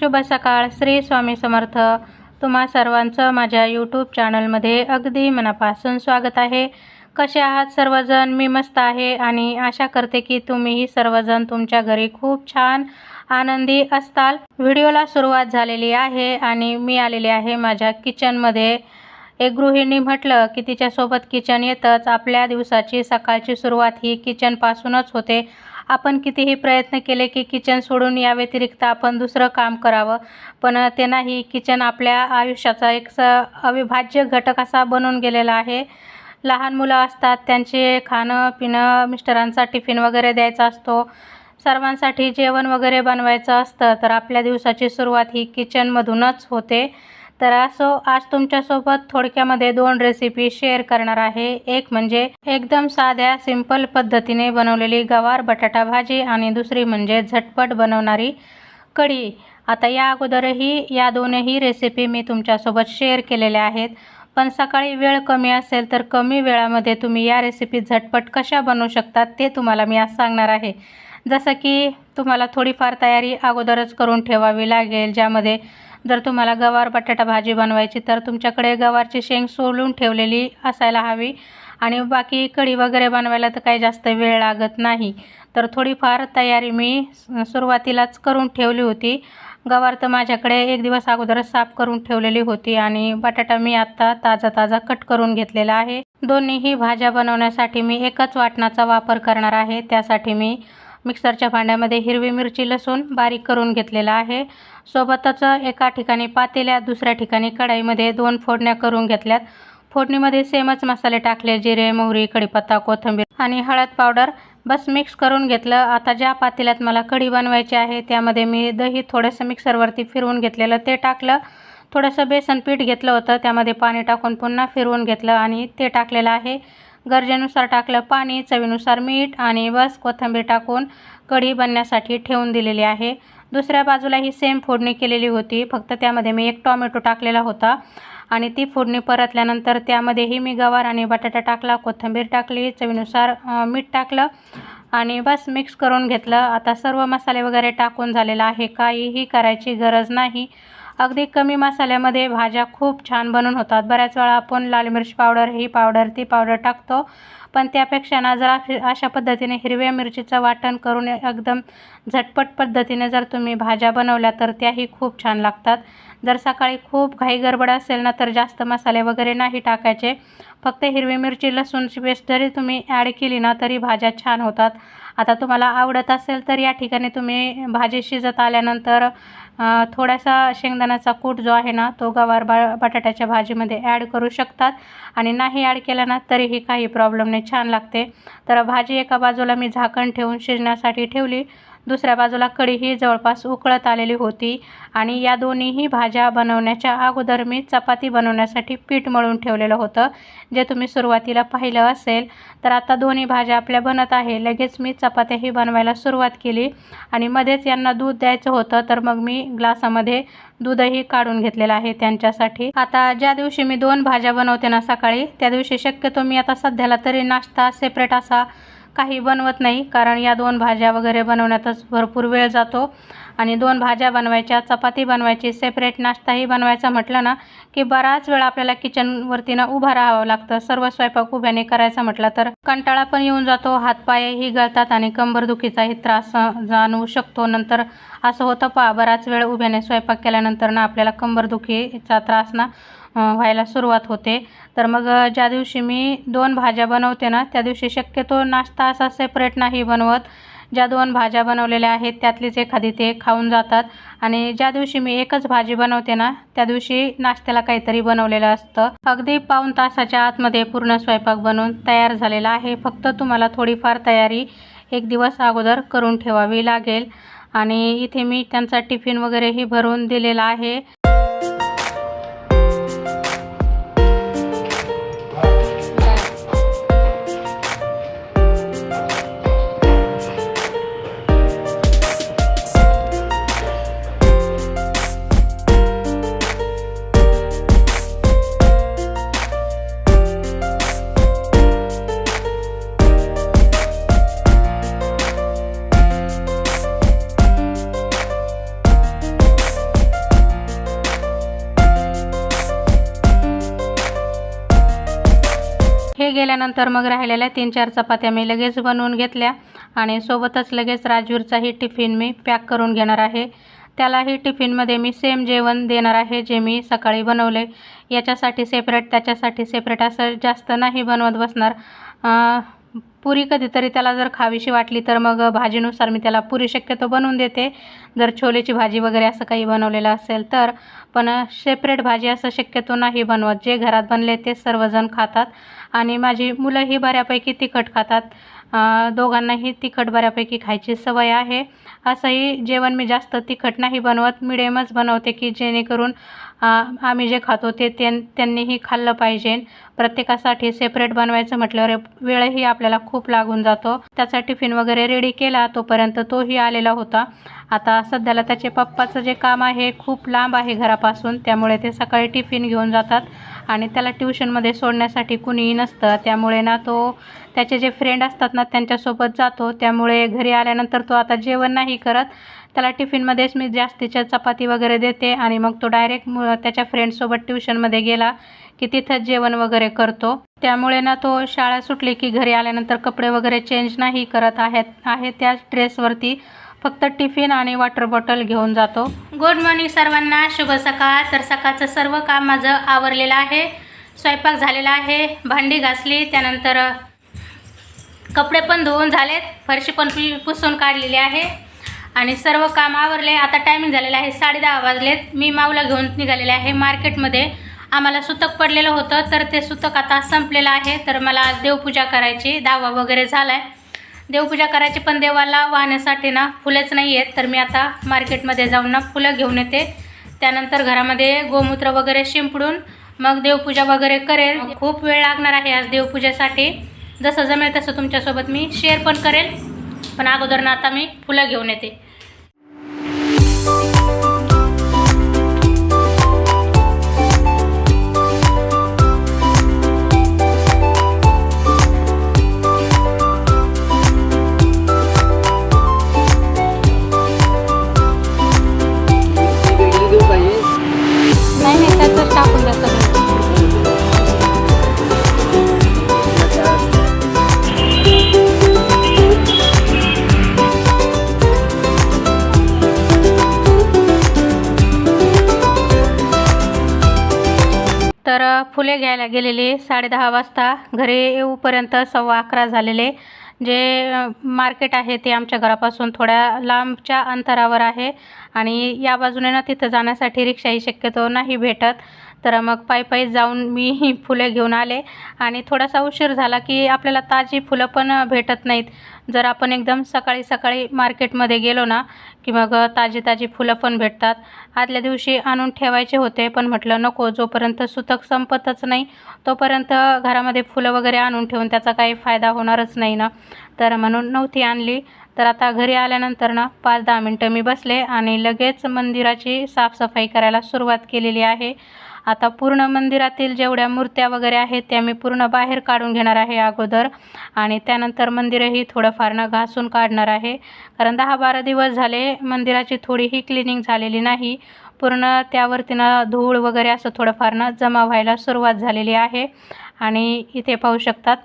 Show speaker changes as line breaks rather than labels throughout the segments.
शुभ सकाळ श्री स्वामी समर्थ. तुम्हा सर्वांचं माझ्या यूट्यूब चॅनलमध्ये अगदी मनापासून स्वागत आहे. कसे आहात सर्वजण? मी मस्त आहे आणि आशा करते की तुम्हीही सर्वजण तुमच्या घरी खूप छान आनंदी असताल. व्हिडिओला सुरुवात झालेली आहे आणि मी आलेले आहे माझ्या किचनमध्ये. एक गृहिणी म्हटलं की तिच्यासोबत किचन येतंच. आपल्या दिवसाची सकाळची सुरुवात ही किचनपासूनच होते. आपण कितीही प्रयत्न केले की किचन सोडून या व्यतिरिक्त आपण दुसरं काम करावं. पण ते नाही किचन आपल्या आयुष्याचा एक स अविभाज्य घटक असा बनून गेलेला आहे. लहान मुलं असतात त्यांचे खाणं पिणं मिस्टरांचा टिफिन वगैरे द्यायचा असतो. सर्वांसाठी जेवण वगैरे बनवायचं असतं तर आपल्या दिवसाची सुरुवात ही किचनमधूनच होते. तर असो आज तुमच्यासोबत थोडक्यामध्ये दोन रेसिपी शेअर करणार आहे. एक म्हणजे एकदम साध्या सिंपल पद्धतीने बनवलेली गवार बटाटा भाजी आणि दुसरी म्हणजे झटपट बनवणारी कढी. आता या अगोदरही या दोनही रेसिपी मी तुमच्यासोबत शेअर केलेल्या आहेत. पण सकाळी वेळ कमी असेल तर कमी वेळामध्ये तुम्ही या रेसिपी झटपट कशा बनवू शकतात ते तुम्हाला मी आज सांगणार आहे. जसं की तुम्हाला थोडीफार तयारी अगोदरच करून ठेवावी लागेल ज्यामध्ये जर तुम्हाला गवार बटाटा भाजी बनवायची तर तुमच्याकडे गवारची शेंग सोलून ठेवलेली असायला हवी. आणि बाकी कढी वगैरे बनवायला तर काही जास्त वेळ लागत नाही. तर थोडीफार तयारी मी सुरुवातीलाच करून ठेवली होती. गवार तर माझ्याकडे एक दिवस अगोदरच साफ करून ठेवलेली होती आणि बटाटा मी आत्ता ताजा ताजा कट करून घेतलेला आहे. दोन्हीही भाज्या बनवण्यासाठी मी एकच वाटणाचा वापर करणार आहे. त्यासाठी मी मिक्सरच्या भांड्यामध्ये हिरवी मिरची लसूण बारीक करून घेतलेला आहे. सोबतच एका ठिकाणी पातेल्या दुसऱ्या ठिकाणी कढाईमध्ये दोन फोडण्या करून घेतल्यात. फोडणीमध्ये सेमच मसाले टाकले जिरे मोहरी कढीपत्ता कोथिंबीर आणि हळद पावडर. बस मिक्स करून घेतलं. आता ज्या पातेल्यात मला कढी बनवायची आहे त्यामध्ये मी दही थोडंसं मिक्सरवरती फिरवून घेतलेलं ते टाकलं. थोडंसं बेसन पीठ घेतलं होतं त्यामध्ये पाणी टाकून पुन्हा फिरवून घेतलं आणि ते टाकलेलं आहे. गरजेनुसार टाकलं पाणी चवीनुसार मीठ आणि बस कोथिंबीर टाकून कढी बनण्यासाठी ठेवून दिलेली आहे. दुसऱ्या बाजूला ही सेम फोडणी केलेली होती. फक्त त्यामध्ये मी एक टॉमॅटो टाकलेला होता आणि ती फोडणी परतल्यानंतर त्यामध्येही मी गवार आणि बटाटा टाकला कोथिंबीर टाकली चवीनुसार मीठ टाकलं आणि बस मिक्स करून घेतलं. आता सर्व मसाले वगैरे टाकून झालेला आहे. काहीही करायची गरज नाही. अगदी कमी मसाल्यामध्ये भाज्या खूप छान बनून होतात. बऱ्याच वेळा आपण लाल मिरची पावडर ही पावडर ती पावडर टाकतो. पण त्यापेक्षा ना जर अशा पद्धतीने हिरव्या मिरचीचं वाटण करून एकदम झटपट पद्धतीने जर तुम्ही भाज्या बनवल्या तर त्याही खूप छान लागतात. जर सकाळी खूप घाई गडबड असेल ना तर जास्त मसाले वगैरे नाही टाकायचे. फक्त हिरवी मिरची लसूणची पेस्ट जरी तुम्ही ॲड केली ना तरी भाज्या छान होतात. आता तुम्हाला आवडत असेल तर या ठिकाणी तुम्ही भाजी शिजत आल्यानंतर थोडासा शेंगदाण्याचा कूट जो आहे ना तो गवार बा बटाट्याच्या भाजीमध्ये ॲड करू शकतात. आणि नाही ॲड केला ना तरीही काही प्रॉब्लेम नाही. छान लागते. तर भाजी एका बाजूला मी झाकण ठेवून शिजण्यासाठी ठेवली. दुसऱ्या बाजूला कढी ही जवळपास उकळत आलेली होती आणि या दोन्हीही भाज्या बनवण्याच्या अगोदर मी चपाती बनवण्यासाठी पीठ मळून ठेवलेलं होतं. जे तुम्ही सुरुवातीला पाहिलं असेल तर आता दोन्ही भाज्या आपल्या बनत आहे. लगेच मी चपात्याही बनवायला सुरुवात केली आणि मध्येच यांना दूध द्यायचं होतं तर मग मी ग्लासामध्ये दूधही काढून घेतलेलं आहे त्यांच्यासाठी. आता ज्या दिवशी मी दोन भाज्या बनवते ना सकाळी त्या दिवशी शक्यतो मी आता सध्याला तरी नाश्ता सेपरेट असा काही बनवत नाही कारण या दोन भाज्या वगैरे बनवण्यातच भरपूर वेळ जातो. आणि दोन भाज्या बनवायच्या चपाती बनवायची सेपरेट नाश्ताही बनवायचा म्हटलं ना की बराच वेळ आपल्याला किचनवरती ना उभा राहावं लागतं. सर्व स्वयंपाक उभ्याने करायचा म्हटलं तर कंटाळा पण येऊन जातो हातपायही गळतात आणि कंबरदुखीचाही त्रास जाणवू शकतो. नंतर असं होतं पा बराच वेळ उभ्याने स्वयंपाक केल्यानंतर ना आपल्याला कंबरदुखीचा त्रास ना व्हायला सुरुवात होते. तर मग ज्या दिवशी मी दोन भाज्या बनवते ना त्या दिवशी शक्यतो नाश्ता असा सेपरेट नाही बनवत. ज्या दोन भाज्या बनवलेल्या आहेत त्यातलीच एखादी ते खाऊन जातात. आणि ज्या दिवशी मी एकच भाजी बनवते ना त्या दिवशी नाश्त्याला काहीतरी बनवलेलं असतं. अगदी पाऊन तासाच्या आतमध्ये पूर्ण स्वयंपाक बनवून तयार झालेला आहे. फक्त तुम्हाला थोडीफार तयारी एक दिवस अगोदर करून ठेवावी लागेल. आणि इथे मी त्यांचा टिफिन वगैरेही भरून दिलेला आहे. त्यानंतर मग राहिलेल्या तीन चार चपात्या मी लगेच बनवून घेतल्या आणि सोबतच लगेच राजवीरचाही टिफिन मी पॅक करून घेणार आहे. त्यालाही टिफिनमध्ये मी सेम जेवण देणार आहे जे मी सकाळी बनवले. याच्यासाठी सेपरेट त्याच्यासाठी सेपरेट असं जास्त नाही बनवत बसणार. पुरी कधीतरी त्याला जर खावीशी वाटली तर मग भाजीनुसार मी त्याला पुरी शक्यतो बनवून देते. जर छोलेची भाजी वगैरे असं काही बनवलेलं असेल तर. पण सेपरेट भाजी असं शक्यतो नाही बनवत. जे घरात बनले ते सर्वजण खातात. आणि माझी मुलंही बऱ्यापैकी तिखट खातात. दोघांनाही तिखट बऱ्यापैकी खायची सवय आहे. असंही जेवण मी जास्त तिखट नाही बनवत मिडियमच बनवते की जेणेकरून आम्ही जे खातो ते त्यां त्यांनीही खाल्लं पाहिजे. प्रत्येकासाठी सेपरेट बनवायचं म्हटल्यावर वेळही आपल्याला खूप लागून जातो. त्याचा टिफिन वगैरे रेडी केला तोपर्यंत तोही आलेला होता. आता सध्याला त्याचे पप्पाचं जे काम आहे खूप लांब आहे घरापासून. त्यामुळे ते सकाळी टिफिन घेऊन जातात आणि त्याला ट्युशनमध्ये सोडण्यासाठी कुणीही नसतं. त्यामुळे ना तो त्याचे जे फ्रेंड असतात ना त्यांच्यासोबत जातो. त्यामुळे घरी आल्यानंतर तो आता जेवण नाही करत. त्याला टिफिनमध्येच मी जास्तीच्या चपाती वगैरे देते आणि मग तो डायरेक्ट त्याच्या फ्रेंडसोबत ट्युशनमध्ये गेला की तिथंच जेवण वगैरे करतो. त्यामुळे ना तो शाळा सुटली की घरी आल्यानंतर कपडे वगैरे चेंज नाही करत आहेत आहे त्याच ड्रेसवरती फक्त टिफिन आणि वॉटर बॉटल घेऊन जातो. गुड मॉर्निंग सर्वांना. शुभ सकाळ. तर सकाळचं सर्व काम माझं आवरलेलं आहे. स्वयंपाक झालेला आहे. भांडी घासली. त्यानंतर कपडे पण धुवून झालेत फरशी पण पुसून काढलेली आहे. आणि सर्व काम आवरले आता टायमिंग झालेलं आहे साडेदहा वाजलेत. मी माऊला घेऊन निघालेले आहे मार्केटमध्ये. आम्हाला सुतक पडलेलं होतं तर ते सुतक आता संपलेलं आहे. तर मला देवपूजा करायची दावा वगैरे झाला आहे देवपूजा करायची पण देवाला वाहण्यासाठी ना फुलेच नाही आहेत. तर मी आता मार्केटमध्ये जाऊन ना फुलं घेऊन येते. त्यानंतर घरामध्ये गोमूत्र वगैरे शिंपडून मग देवपूजा वगैरे करेल. खूप वेळ लागणार आहे आज देवपूजेसाठी. जसं जमेल तसं तुमच्यासोबत मी शेअर पण करेल. पण अगोदर ना आता मी फुलं घेऊन येते. मुले घ्यायला गेलेले साडेदहा वाजता घरी येऊपर्यंत सव्वा अकरा झालेले. जे मार्केट आहे ते आमच्या घरापासून थोड्या लांबच्या अंतरावर आहे आणि या बाजूने ना तिथं जाण्यासाठी रिक्षाही शक्यतो नाही भेटत. तर मग पायी पायी जाऊन मी ही फुले घेऊन आले आणि थोडासा उशीर झाला की आपल्याला ताजी फुलं पण भेटत नाहीत. जर आपण एकदम सकाळी सकाळी मार्केटमध्ये गेलो ना की मग ताजी ताजी फुलं पण भेटतात. आदल्या दिवशी आणून ठेवायचे होते पण म्हटलं नको जोपर्यंत सुतक संपतच नाही तोपर्यंत घरामध्ये फुलं वगैरे आणून ठेवून त्याचा काही फायदा होणारच नाही ना. तर म्हणून नव्हती आणली. तर आता घरी आल्यानंतर ना पाच दहा मिनटं मी बसले आणि लगेच मंदिराची साफसफाई करायला सुरुवात केलेली आहे. आता पूर्ण मंदिरातील जेवढ्या मूर्त्या वगैरे आहेत त्या मी पूर्ण बाहेर काढून घेणार आहे अगोदर. आणि त्यानंतर मंदिरही थोडंफार न घासून काढणार आहे. कारण दहा बारा दिवस झाले मंदिराची थोडीही क्लिनिंग झालेली नाही. पूर्ण त्यावरती ना धूळ वगैरे असं थोडंफार ना जमा व्हायला सुरुवात झालेली आहे. आणि इथे पाहू शकतात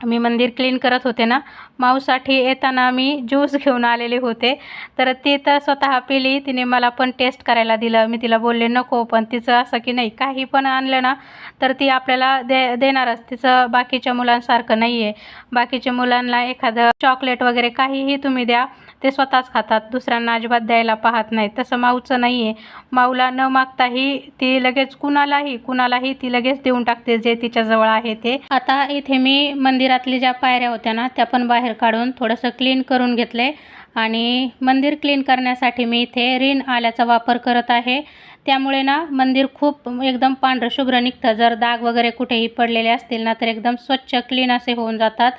मी मंदिर क्लीन करत होते ना माऊसाठी येताना मी ज्यूस घेऊन आलेले होते. तर ती तर स्वतः पिली तिने मला पण टेस्ट करायला दिलं. मी तिला बोलले नको पण तिचं असं की नाही काही पण आणलं ना तर ती आपल्याला दे देणारच. तिचं बाकीच्या मुलांसारखं नाही आहे बाकीच्या मुलांना एखादं चॉकलेट वगैरे काहीही तुम्ही द्या ते स्वतःच खातात. दुसऱ्यांना अजिबात द्यायला पाहत नाही तसं माऊचं नाही आहे माऊला न मागताही ती लगेच कुणालाही कुणालाही ती लगेच देऊन टाकते जे तिच्याजवळ आहे ते. आता इथे मी मंदिर मंदिरातल्या ज्या पायऱ्या होत्या ना त्या पण बाहेर काढून थोडंसं क्लीन करून घेतले. आणि मंदिर क्लीन करण्यासाठी मी इथे रिन आल्याचा वापर करत आहे. त्यामुळे ना मंदिर खूप एकदम पांढरं शुभ्र निघतं. जर दाग वगैरे कुठेही पडलेले असतील ना तर एकदम स्वच्छ क्लीन असे होऊन जातात.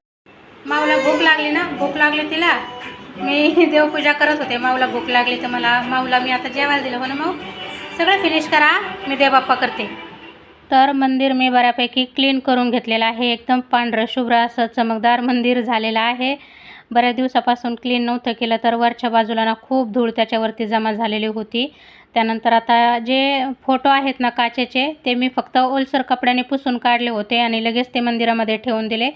माऊला भूक लागली ना भूक लागली तिला. मी देवपूजा करत होते. माऊला भूक लागली तर मला माऊला मी आता जेवायला दिलं. हो ना माऊ? सगळं फिनिश करा. मी देवबाप्पा करते. तर मंदिर मी बऱ्यापैकी क्लीन करून घेतलेलं आहे. एकदम पांढरं शुभ्र असं चमकदार मंदिर झालेलं आहे. बऱ्याच दिवसापासून क्लीन नव्हतं केलं तर वरच्या बाजूला ना खूप धूळ त्याच्यावरती जमा झालेली होती. त्यानंतर आता जे फोटो आहेत ना काचेचे ते मी फक्त ओलसर कपड्याने पुसून काढले होते आणि लगेच ते मंदिरामध्ये ठेवून दिले.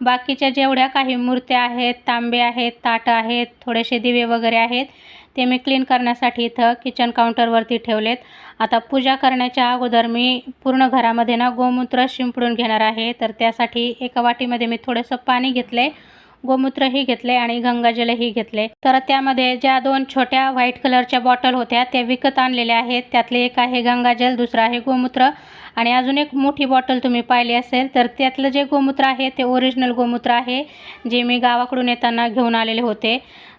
बाकीच्या जेवढ्या काही मूर्त्या आहेत तांबे आहेत ताटं आहेत थोडेसे दिवे वगैरे आहेत ते मी क्लीन करण्यासाठी इथं किचन काउंटरवरती ठेवलेत. आता पूजा करण्याच्या अगोदर मी पूर्ण घरामध्ये ना गोमूत्र शिंपडून घेणार आहे. तर त्यासाठी एका वाटीमध्ये मी थोडंसं पाणी घेतले गोमूत्रही घेतले आणि गंगाजलही घेतले तर त्यामध्ये ज्या दोन छोट्या व्हाईट कलरच्या बॉटल होत्या त्या विकत आणलेल्या आहेत. त्यातले एक आहे गंगाजल दुसरं आहे गोमूत्र. आणि अजून एक मोठी बॉटल तुम्ही पाहिली असेल तर त्यातलं जे गोमूत्र आहे ते ओरिजिनल गोमूत्र आहे जे मी गावाकडून येताना घेऊन आलेले होते.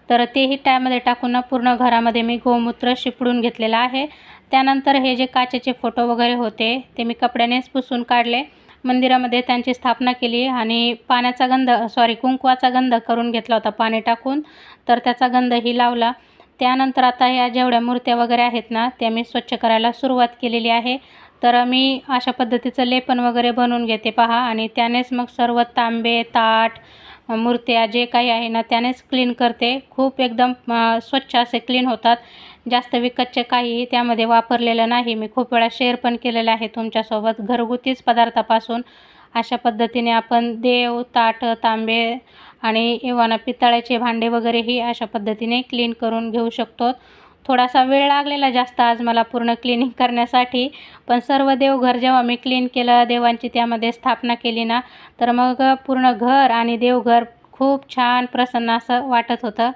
तर तेही त्यामध्ये टाकून ना पूर्ण घरामध्ये मी गोमूत्र शिपडून घेतलेलं आहे. त्यानंतर हे जे काचेचे फोटो वगैरे होते ते मी कपड्यानेच पुसून काढले. मंदिरामध्ये त्यांची स्थापना केली आणि पाण्याचा गंध सॉरी कुंकवाचा गंध करून घेतला होता पाणी टाकून. तर त्याचा गंधही लावला. त्यानंतर आता ह्या जेवढ्या मूर्त्या वगैरे आहेत ना त्या मी स्वच्छ करायला सुरुवात केलेली आहे. तर मी अशा पद्धतीचं लेपन वगैरे बनवून घेते पहा. आणि त्यानेच मग सर्व तांबे ताट मूर्त्या जे काही आहे ना त्यानेच क्लीन करते. खूप एकदम स्वच्छ असे क्लीन होतात. जास्त विकतचे काहीही त्यामध्ये वापरलेलं नाही. मी खूप वेळा शेअर पण केलेलं आहे तुमच्यासोबत. घरगुतीच पदार्थापासून अशा पद्धतीने आपण देव ताट तांबे आणि इव्हाना पितळ्याचे भांडे वगैरेही अशा पद्धतीने क्लीन करून घेऊ शकतो. थोडासा वेळ लागलेला जास्त आज मला पूर्ण क्लिनिंग करण्यासाठी. पण सर्व देवघर जेव्हा मी क्लीन केलं देवांची त्यामध्ये स्थापना केली ना तर मग पूर्ण घर आणि देवघर खूप छान प्रसन्न असं वाटत होतं.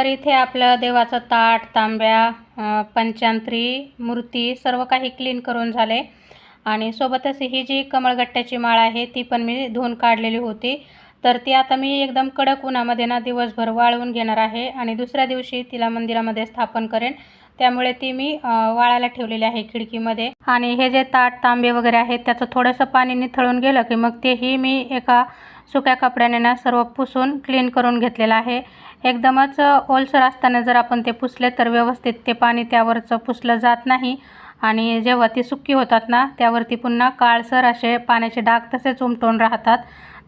तर इथे आपलं देवाचं ताट तांब्या पंचांत्री मूर्ती सर्व काही क्लीन करून झाले. आणि सोबतच ही जी कमळगट्ट्याची माळ आहे ती पण मी धुवून काढलेली होती. तर ती आता मी एकदम कडक उन्हामध्ये ना दिवसभर वाळवून घेणार आहे आणि दुसऱ्या दिवशी तिला मंदिरामध्ये स्थापन करेन. त्यामुळे ती मी वाळायला ठेवलेली आहे खिडकीमध्ये. आणि हे जे ताट तांबे वगैरे आहेत त्याचं थोडंसं पाणी निथळून गेलं की मग तेही मी एका सुक्या कपड्याने ना सर्व पुसून क्लीन करून घेतलेलं आहे. एकदमच ओलसर असताना जर आपण ते पुसले तर व्यवस्थित ते पाणी त्यावरचं पुसलं जात नाही. आणि जेव्हा ती सुकी होतात ना त्यावरती पुन्हा काळसर असे पाण्याचे डाग तसेच उमटून राहतात.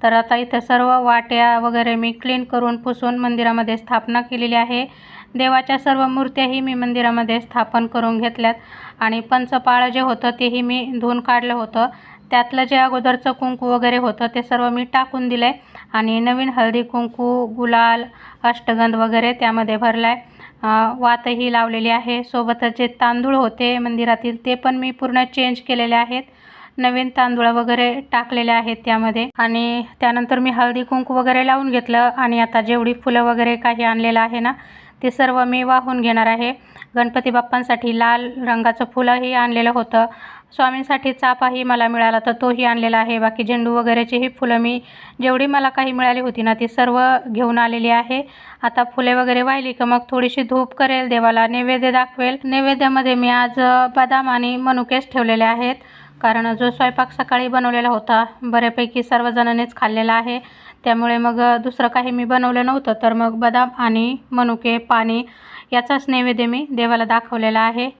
तर आता इथं सर्व वाट्या वगैरे मी क्लीन करून पुसून मंदिरामध्ये स्थापना केलेली आहे. देवाच्या सर्व मूर्त्याही मी मंदिरामध्ये स्थापन करून घेतल्यात. आणि पंचपाळं जे होतं तेही मी धुवून काढलं होतं. त्यातलं जे अगोदरचं कुंकू वगैरे होतं ते सर्व मी टाकून दिलं आहे आणि नवीन हळदी कुंकू गुलाल अष्टगंध वगैरे त्यामध्ये भरला आहे वातही लावलेली आहे. सोबतच जे तांदूळ होते मंदिरातील ते पण मी पूर्ण चेंज केलेले आहेत. नवीन तांदूळ वगैरे टाकलेले आहेत त्यामध्ये. आणि त्यानंतर मी हळदी कुंकू वगैरे लावून घेतलं आणि आता जेवढी फुलं वगैरे काही आणलेलं आहे ना ते सर्व मी वाहून घेणार आहे. गणपती बाप्पांसाठी लाल रंगाचं फुलंही आणलेलं होतं. स्वामींसाठी चापाही मला मिळाला तर तोही आणलेला आहे. बाकी झेंडू वगैरेचीही फुलं मी जेवढी मला काही मिळाली होती ना ती सर्व घेऊन आलेली आहे. आता फुले वगैरे वाहिली का मग थोडीशी धूप करेल देवाला नैवेद्य दाखवेल. नैवेद्यामध्ये मी आज बदाम आणि मनुकेच ठेवलेले आहेत. कारण जो स्वयंपाक सकाळी बनवलेला होता बऱ्यापैकी सर्वजणांनीच खाल्लेला आहे. त्यामुळे मग दुसरं काही मी बनवलं नव्हतं. तर मग बदाम आणि मनुके पाणी याचाच नैवेद्य मी देवाला दाखवलेला आहे.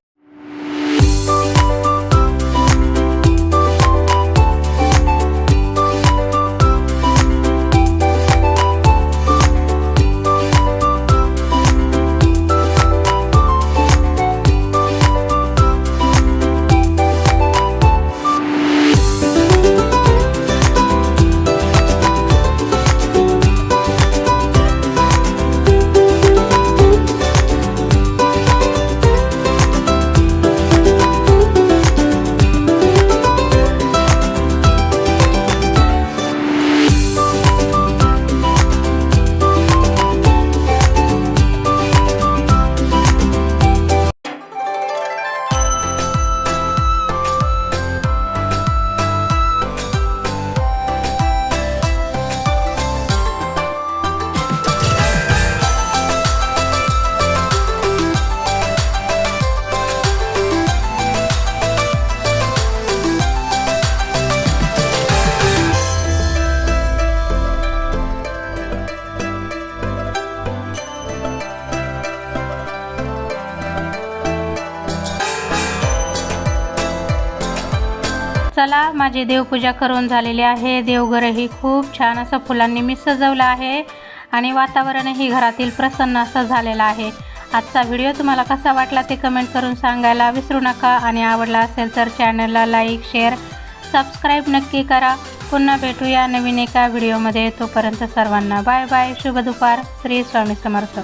चला माझी देवपूजा करून झालेली आहे. देवघरही खूप छान असं फुलांनी मी सजवलं आहे आणि वातावरणही घरातील प्रसन्न असं झालेलं आहे. आजचा व्हिडिओ तुम्हाला कसा वाटला ते कमेंट करून सांगायला विसरू नका आणि आवडला असेल तर चॅनलला लाईक शेअर सबस्क्राईब नक्की करा. पुन्हा भेटूया नवीन एका व्हिडिओमध्ये. तोपर्यंत सर्वांना बाय बाय शुभ दुपार. श्री स्वामी समर्थ.